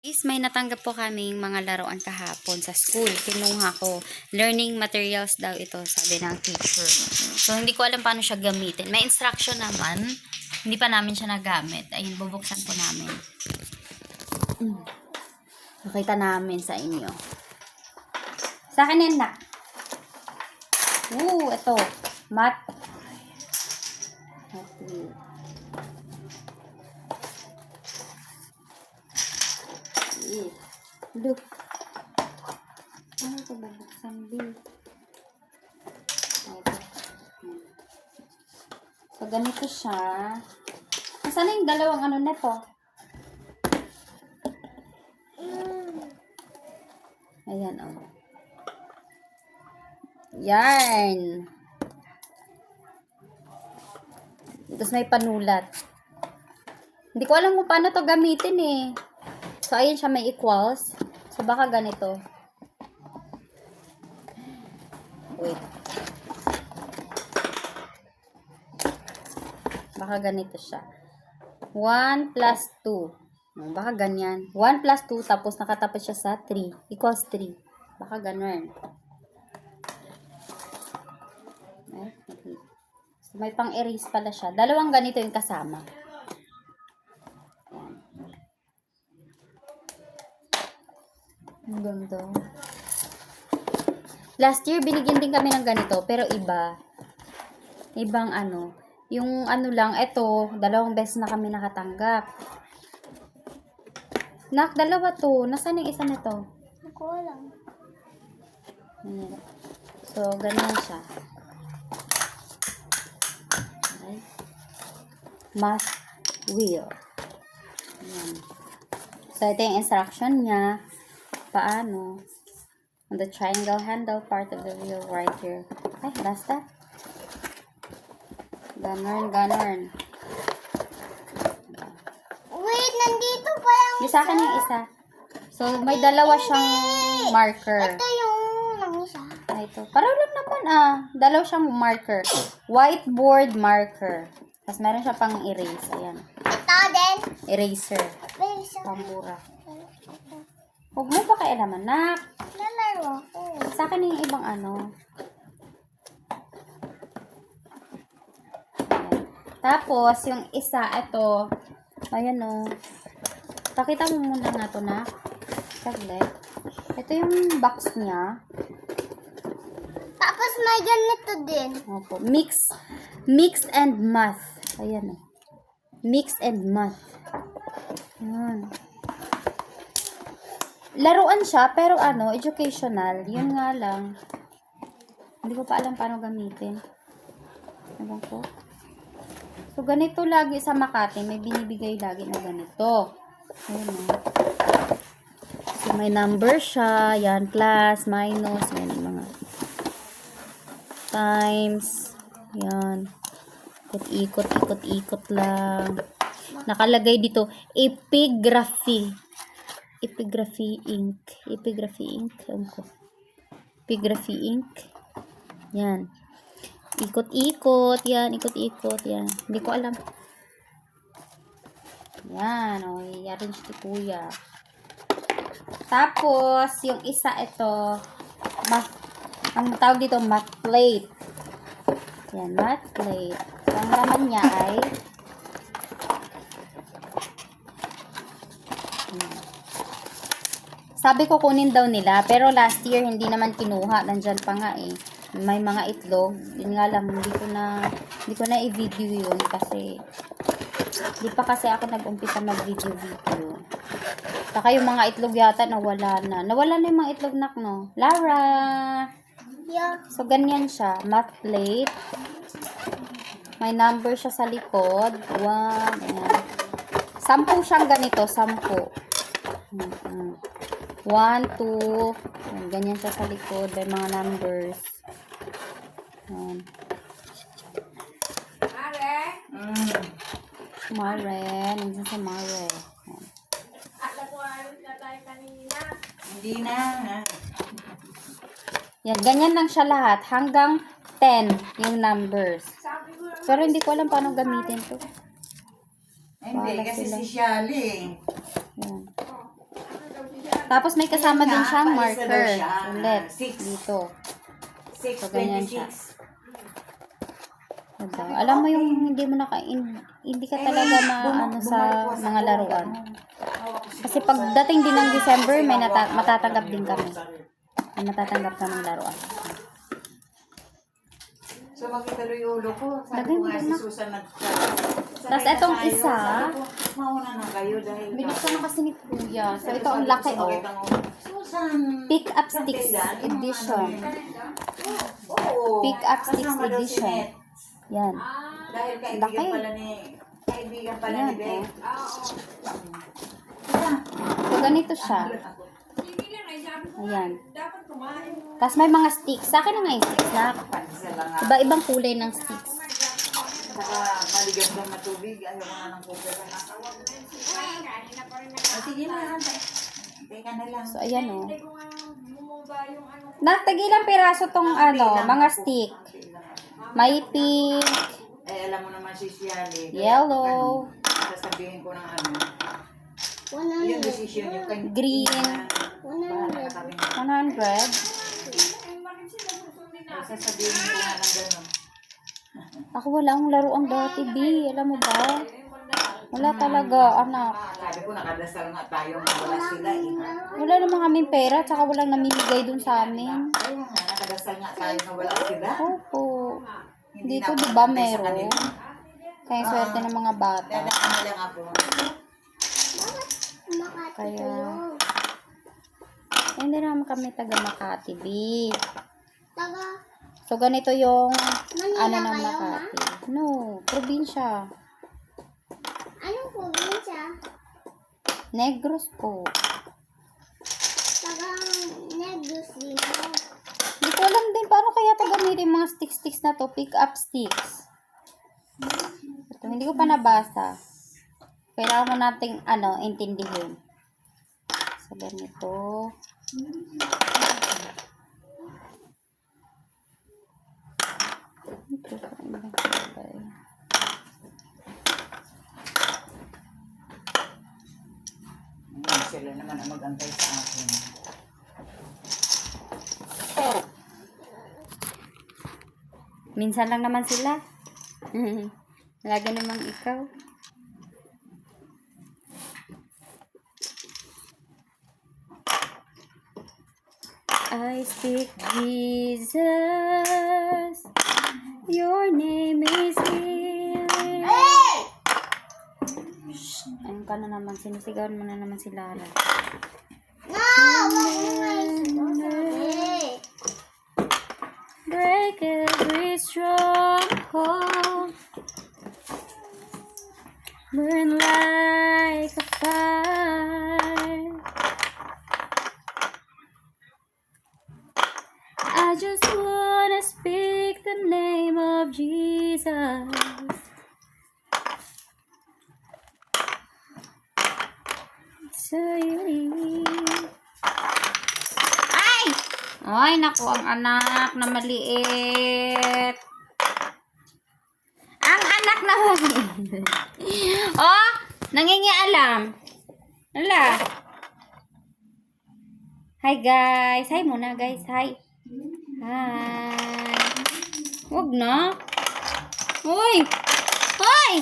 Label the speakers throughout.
Speaker 1: Is may natanggap po kaming mga laruan kahapon sa school. Kinuha ko. Learning materials daw ito, sabi ng teacher. So, hindi ko alam paano siya gamitin. May instruction naman. Hindi pa namin siya nagamit. Ayun, bubuksan ko namin. Mm. Nakita namin sa inyo. Sa akin yan na. Ooh, ito. Mat. Mat Look. Ano ito bubuksan, Bill? Ito. So, ganito siya. Nasaan na yung dalawang ano na to? Ayan, oh. Yan. Tapos may panulat. Hindi ko alam kung paano to gamitin eh. So, ayun siya may equals. So, baka ganito. Wait. Baka ganito siya. 1 plus 2. Hmm, Baka ganyan. 1 plus 2 tapos nakatapat siya sa 3. Equals 3. Baka ganun. Eh. So, may pang-erase pala siya. Dalawang ganito yung kasama. Ang ganda. Last year, binigyan din kami ng ganito, pero iba. Ibang ano. Yung ano lang, eto, dalawang beses na kami nakatanggap. Nak, dalawa to. Nasaan yung isa nito?
Speaker 2: Ko alam.
Speaker 1: Ayan. So, ganyan siya. Okay. Math wheel. Ayan. So, ito yung instruction niya. Paano? On the triangle handle part of the wheel right here. Ay, basta. Ganon, ganon.
Speaker 2: Wait, nandito pa yung
Speaker 1: Yung sa akin yung isa. So, may dalawa siyang marker.
Speaker 2: Ito yung nang isa.
Speaker 1: Ah, ito. Parang lang naman ah. Dalaw siyang marker. Whiteboard marker. Tapos meron siya pang erase. Ayan.
Speaker 2: Ito din.
Speaker 1: Eraser.
Speaker 2: Isa.
Speaker 1: Pambura. Huwag mo pa kailaman, nak.
Speaker 2: Lalaro ako.
Speaker 1: Sa akin yung ibang ano. Ayan. Tapos, yung isa, ito. Ayan o. Pakita mo muna nga to na. Saglit. Ito yung box niya.
Speaker 2: Tapos may ganito din.
Speaker 1: Opo. Mix, mix and math. Ayan o. Mix and math. Ayan. Laruan siya, pero ano, educational. Yun nga lang. Hindi ko pa alam paano gamitin. Ewan ko. So, ganito lagi sa Makati. May binibigay lagi na ganito. Ayan o. So, may number siya. Yan, plus, minus. Yan, mga times. Yan. Ikot, ikot, ikot lang. Nakalagay dito, epigraphy. Epigraphy ink. Epigraphy ink. Ewan ko. Epigraphy ink. Yan. Ikot-ikot. Yan, ikot-ikot. Yan. Hindi ko alam. Yan. O, i-arrange ni kuya. Tapos, yung isa ito, math, ang tawag dito, math plate. Yan, math plate. Ang laman niya ay, Sabi ko kunin daw nila, pero last year hindi naman kinuha. Nandyan pa nga eh. May mga itlog. Yun nga lang, hindi ko na, hindi ko na i-video yun kasi hindi pa kasi ako nag-umpisa mag-video-video. Saka yung mga itlog yata nawala na. Nawala na yung mga itlog nak, no? Lara!
Speaker 2: Yeah.
Speaker 1: So, ganyan siya. Math plate. May number siya sa likod. One. Ayan. Sampu siyang ganito. Sampu. Mm -hmm. 1, 2, ganyan siya sa likod, may mga numbers. Ayan. Mare! Mm. Mare, nandiyan sa Mare. Ayan.
Speaker 3: Alam ko, ayos na tayo kanina. Hindi na.
Speaker 1: Yan, ganyan lang siya lahat. Hanggang 10 yung numbers. Pero hindi ko alam paano gamitin to.
Speaker 3: Hindi, kasi si
Speaker 1: Shally. Tapos may kasama din siyang marker. Ulit. Dito. So,
Speaker 3: 6,
Speaker 1: ganyan siya.
Speaker 3: 26.
Speaker 1: Diba? Alam mo yung hindi mo naka in- hindi ka talaga maano sa mga laruan. Kasi pagdating din ng December, may nata- matatanggap din kami. May matatanggap kaming laruan.
Speaker 3: So, makituloy yung ulo ko. Sabi ko nga si. Susan nag
Speaker 1: Tas etong isa.
Speaker 3: Mauna na kayo dahil...
Speaker 1: Binuksan na kasi ni Kuya. So, ito ang laki oh. Pick Up Sticks Edition.
Speaker 3: ano? Oo.
Speaker 1: Pick Up Sticks Edition. Yan.
Speaker 3: Dahil kaibigan
Speaker 1: Laki.
Speaker 3: pala ni... Kaibigan pala
Speaker 1: Yan,
Speaker 3: ni Beth.
Speaker 1: So, ganito siya. Ayan. Tapos may mga sticks. Sa akin na nga yung sticks na.
Speaker 3: Isa lang nga.
Speaker 1: Iba-ibang kulay ng sticks.
Speaker 3: Saka maligam na tubig. Ayaw ko na ng cover na. Ah, sige na. Teka na lang.
Speaker 1: So, ayan o. Nagtagilang piraso tong ano, mga stick. May pink,
Speaker 3: Eh, alam mo naman si Siali.
Speaker 1: Yellow.
Speaker 3: Sasabihin ko ng ano.
Speaker 2: One
Speaker 3: Yung decision yung kan-
Speaker 1: Green.
Speaker 2: One
Speaker 3: Bahala
Speaker 2: hundred.
Speaker 3: ka kami.
Speaker 1: 100.
Speaker 3: Sasabihin ko nga ng gano'n.
Speaker 1: Ako wala akong laruan dati, B. Alam mo ba? Wala talaga, anak.
Speaker 3: Sabi ko, nakadasal nga tayo wala sila eh.
Speaker 1: Wala naman kaming pera, tsaka walang namimigay dun sa amin.
Speaker 3: Nga, nakadasal nga tayo na wala sila.
Speaker 1: Opo. Dito, di ba, meron? Kaya swerte ng mga bata.
Speaker 3: Dadaan lang ako.
Speaker 2: Makati
Speaker 1: Kaya- hindi naman kami taga Makati, B.
Speaker 2: Taga,
Speaker 1: So, ganito yung
Speaker 2: Manila
Speaker 1: ano ng
Speaker 2: kayo,
Speaker 1: Makati. No, probinsya.
Speaker 2: anong probinsya?
Speaker 1: Negros po.
Speaker 2: Taga Negros din ako.
Speaker 1: Hindi ko alam din paano kaya ito gamitin mga stick-sticks na to. Pick up sticks. Ito, hindi ko pa nabasa. Kailangan mo nating, ano, intindihin. So, ganito. Ito,
Speaker 3: Ayun, Sila naman ang mag-antay sa akin.
Speaker 1: Minsan lang naman sila. Lagi namang ikaw. I speak Jesus. Your name is healing. Ayun ka na naman. Sinisigawan mo na naman si Lara.
Speaker 2: No! Wag mo nga.
Speaker 1: Break every stronghold. Burn like a fire. I just wanna speak the name of Jesus. So Ay! Ay, naku, ang anak na maliit. Ang anak na maliit. oh, nangingialam. Ala. Hi, guys. Hi muna, guys. Hi. Hi. Huwag na. Uy! Uy!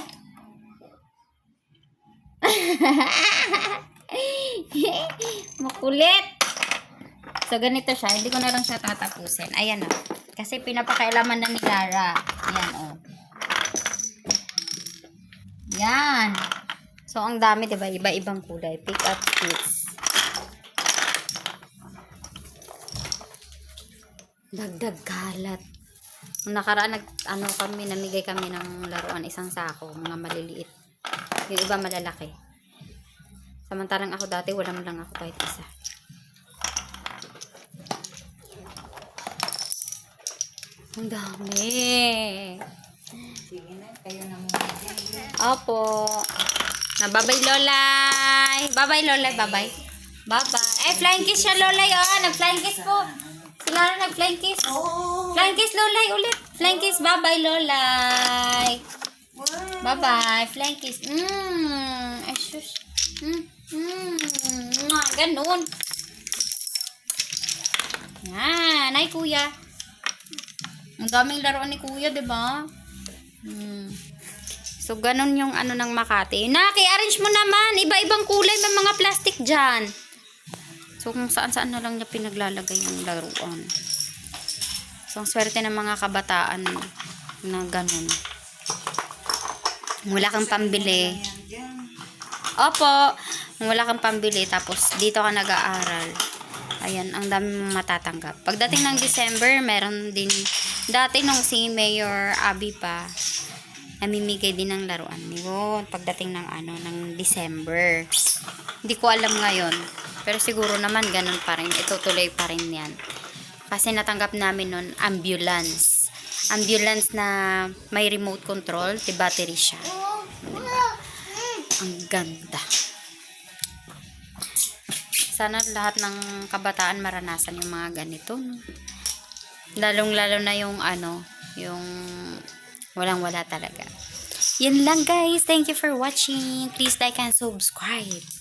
Speaker 1: Makulit. So, ganito siya. Hindi ko na lang siya tatapusin. Ayan o. Kasi pinapakailaman na ni Lara. Ayan o. Yan. So, ang dami, diba? Iba-ibang kulay. Pick up sticks. Dagdag kalat. Nakaraan, nag, ano kami, namigay kami ng laruan, isang sako, mga maliliit. Yung iba malalaki. Samantalang ako dati, wala man lang ako kahit isa. Ang dami.
Speaker 3: Sige na, kayo na muna.
Speaker 1: Opo. Na babay Lolay. Babay Lolay, babay. Babay. Eh, flying kiss siya Lolay. Oh, nag-flying kiss po. Si Lara nag-flying kiss. Flying kiss Lolay ulit. Flying kiss. Babay Lolay. Bye-bye. Flying kiss. Mmm. Ay, shush. Mmm. Mmm. Ganun. Yan. Ay, kuya. Ang daming laruan ni kuya, di ba? Hmm. So, ganun yung ano ng Makati. Naki, arrange mo naman. Iba-ibang kulay. May mga plastic dyan. So, kung saan-saan na lang niya pinaglalagay yung laruan. So, ang swerte ng mga kabataan na ganun. Wala kang pambili. Opo, wala kang pambili, tapos dito ka nag-aaral. Ayan, ang dami mong matatanggap. Pagdating ng December, meron din, dati nung si Mayor Abby pa, namimigay din ng laruan. Yun, pagdating ng ano, ng December. Hindi ko alam ngayon. Pero siguro naman ganun pa rin. Itutuloy pa rin yan. Kasi natanggap namin nun, ambulance. Ambulance na may remote control, di battery siya. Ang ganda. Sana lahat ng kabataan maranasan yung mga ganito. no? Lalong-lalo na yung ano, yung walang-wala talaga. Yan lang guys. Thank you for watching. Please like and subscribe.